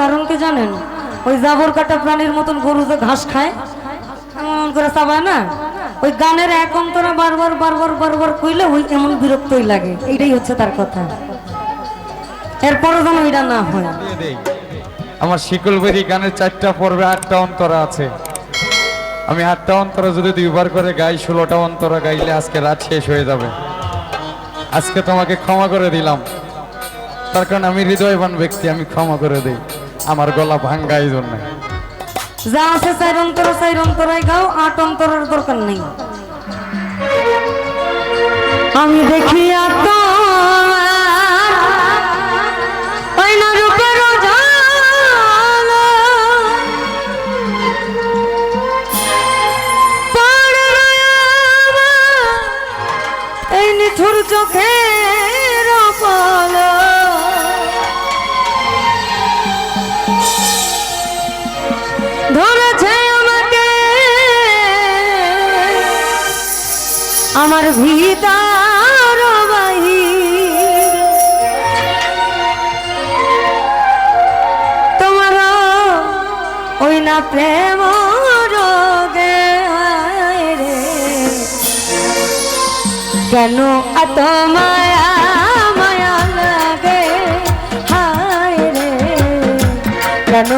কারণ কি জানেন? ওই জাবর কাটা প্রাণীর মতন গরু যে ঘাস খায়, এমন করে চাবায় না? ওই গানের এক অন্তরা বারবার বারবার বারবার কইলে ওই এমন বিরক্তই লাগে। এইটাই হচ্ছে তার কথা। এরপরও যেন এটা না হয়। আমার শিকলবেরি গানের চারটা পর্বে আটটা অন্তরা আছে। আমি আটটা অন্তরা যদি দুইবার করে গাই, ষোলোটা অন্তরা গাইলে আজকে রাত শেষ হয়ে যাবে। আজকে তোমাকে ক্ষমা করে দিলাম। তার কারণ আমি হৃদয়বান ব্যক্তি, আমি ক্ষমা করে দিই। আমার গলা ভাঙ্গা এই জন্য। যা আছে চার অন্তর, চার অন্তরায় গাও, আট অন্তরের দরকার নেই। আমি দেখি এই আমার ভিতার তোমার ওই না প্রেম রোগে রে। কেন এত মায়া মায়া লাগে, হায় রে। কেন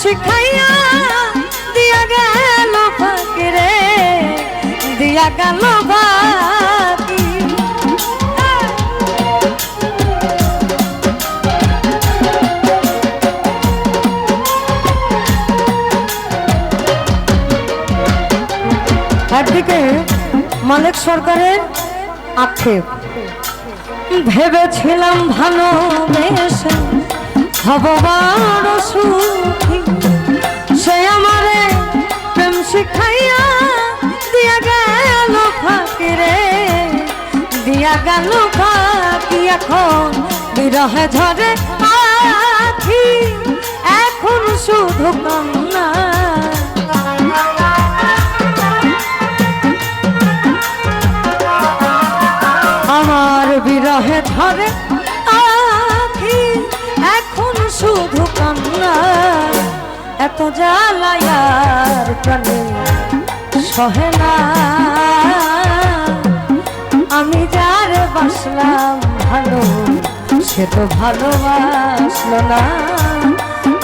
শিখাইয়া দিয়া গেল ফাঁকি রে দিয়া গেল বাকি একদিকে মালিক সরকারের আক্ষেপ ভেবেছিলাম ভালোবেসে বড় সুখী। সে আমারে প্রেম শিখাইয়া দিয়া গেল ফাঁকি রে দিয়া গেল ফাঁকি এখন বিরহে ঝরে আখি। এখন শুধু কান্না। আমার বিরহে ধরে এত জ্বালায়ার প্রাণে সহে না। আমি যার বাসলাম ভালো, সে তো ভালোবাসলো না।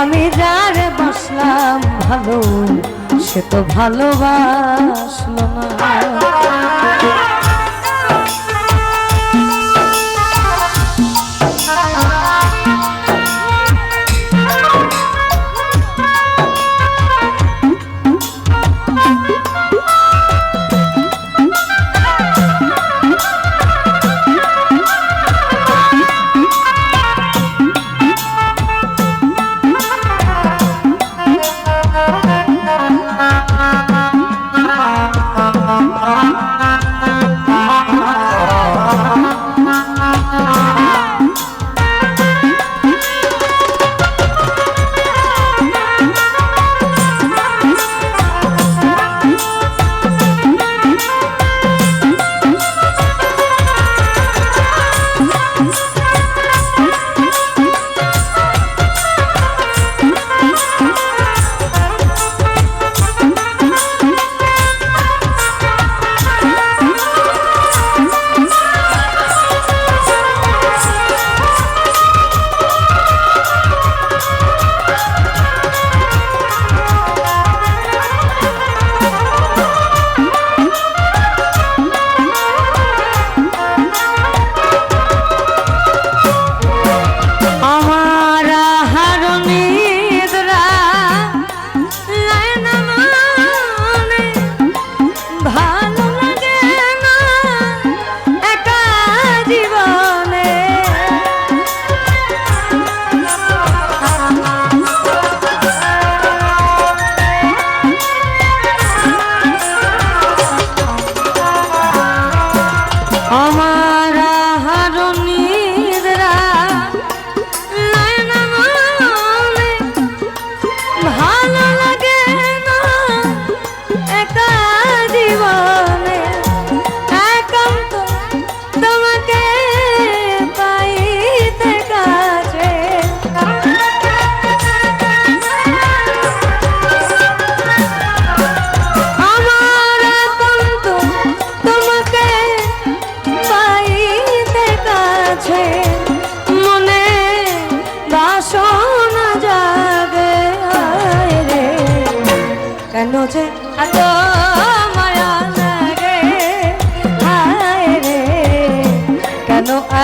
আমি যার বাসলাম ভালো, সে তো ভালোবাসলো না।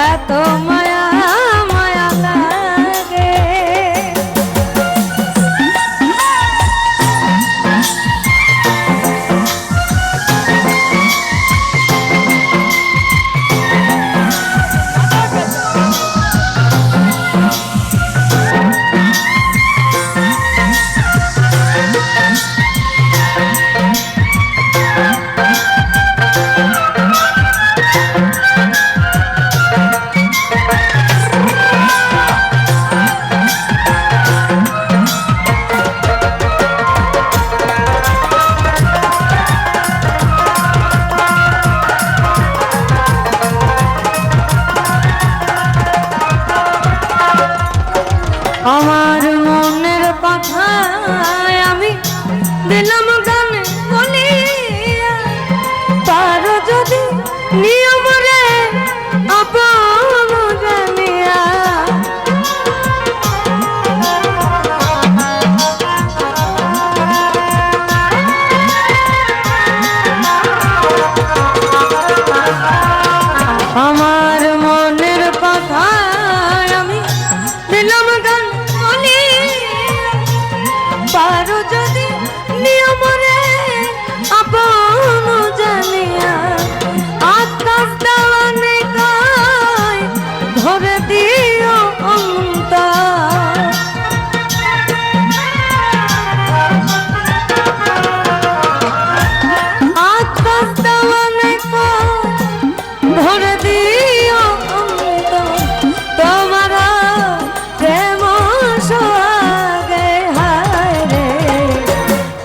এত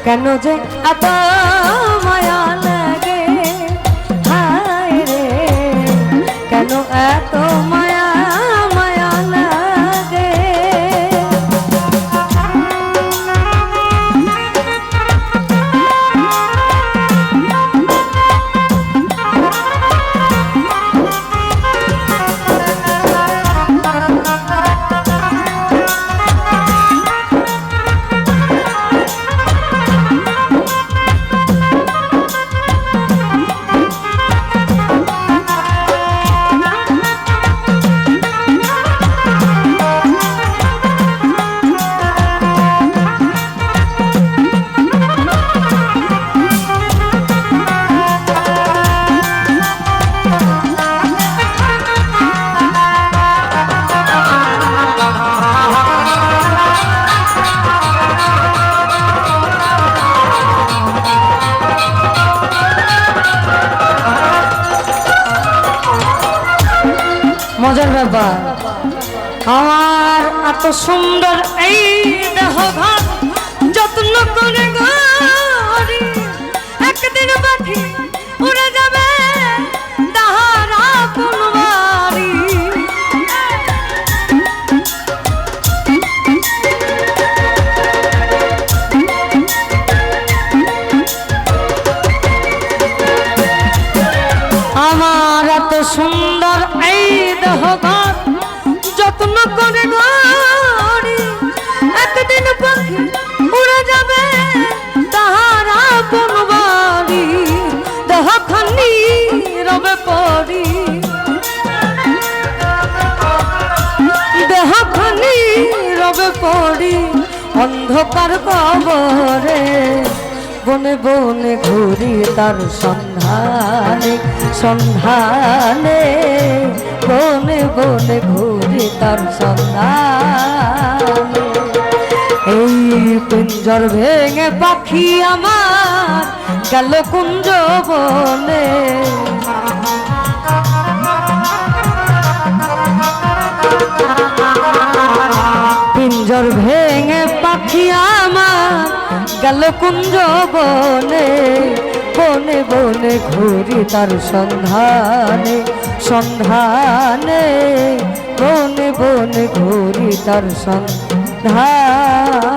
কেন যে সুন্দর এই দেহ ঘর যত্ন করে একদিন পাখি পড়ি অন্ধকার কবরে, বনে বনে ঘুরি তার সন্ধানে সন্ধানে, বনে বনে ঘুরি তার সন্ধানে। এই পিঞ্জর ভেঙে পাখি আমার গেল কুঞ্জ বনে। পিঞ্জর ভেঙে পাখি আমার, গেল কুঞ্জ বনে বনে বনে ঘুরি তার সন্ধানে সন্ধানে, বনে বনে ঘুরি তার সন্ধানে।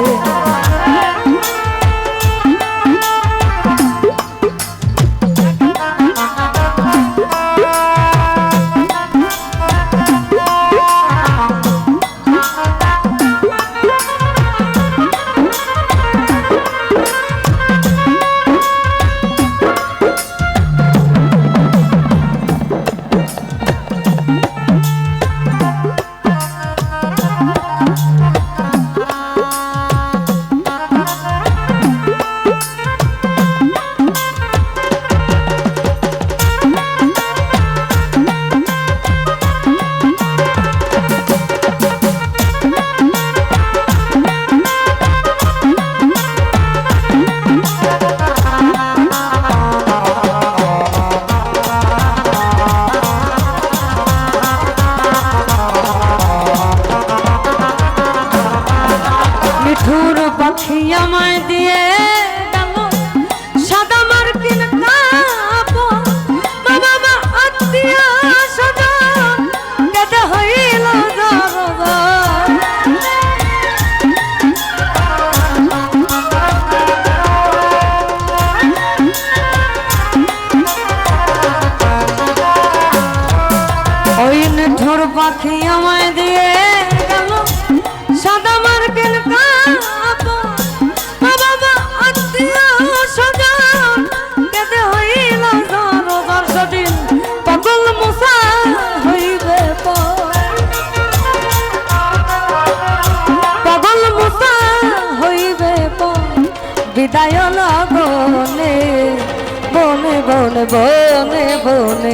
ওই নিঠুর পাখি আমায় দিয়ে গেল সাদা মার্কেল বাবা, আত্মীয় স্বজন কেটে হইল দর্শদিন পাগল হইবে। পাগল। বিদায় লগনে বনে বনে বনে বনে